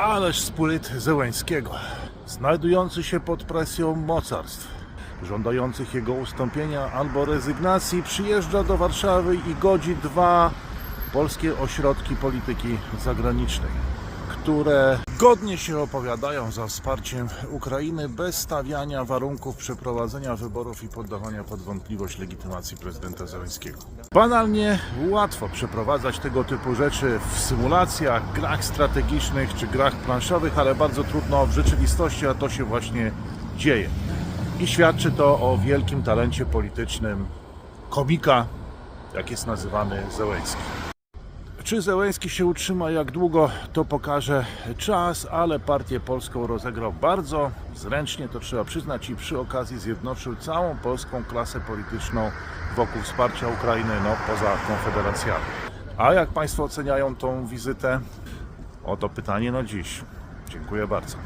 Ależ spryt Zełęńskiego, znajdujący się pod presją mocarstw, żądających jego ustąpienia albo rezygnacji, przyjeżdża do Warszawy i godzi dwa polskie ośrodki polityki zagranicznej, które godnie się opowiadają za wsparciem Ukrainy bez stawiania warunków przeprowadzenia wyborów i poddawania pod wątpliwość legitymacji prezydenta Zełenskiego. Banalnie łatwo przeprowadzać tego typu rzeczy w symulacjach, grach strategicznych czy grach planszowych, ale bardzo trudno w rzeczywistości, a to się właśnie dzieje. I świadczy to o wielkim talencie politycznym komika, jak jest nazywany Zełenski. Czy Zełenski się utrzyma jak długo, to pokaże czas, ale partię polską rozegrał bardzo zręcznie, to trzeba przyznać, i przy okazji zjednoczył całą polską klasę polityczną wokół wsparcia Ukrainy, no poza konfederacjami. A jak Państwo oceniają tą wizytę? Oto pytanie na dziś. Dziękuję bardzo.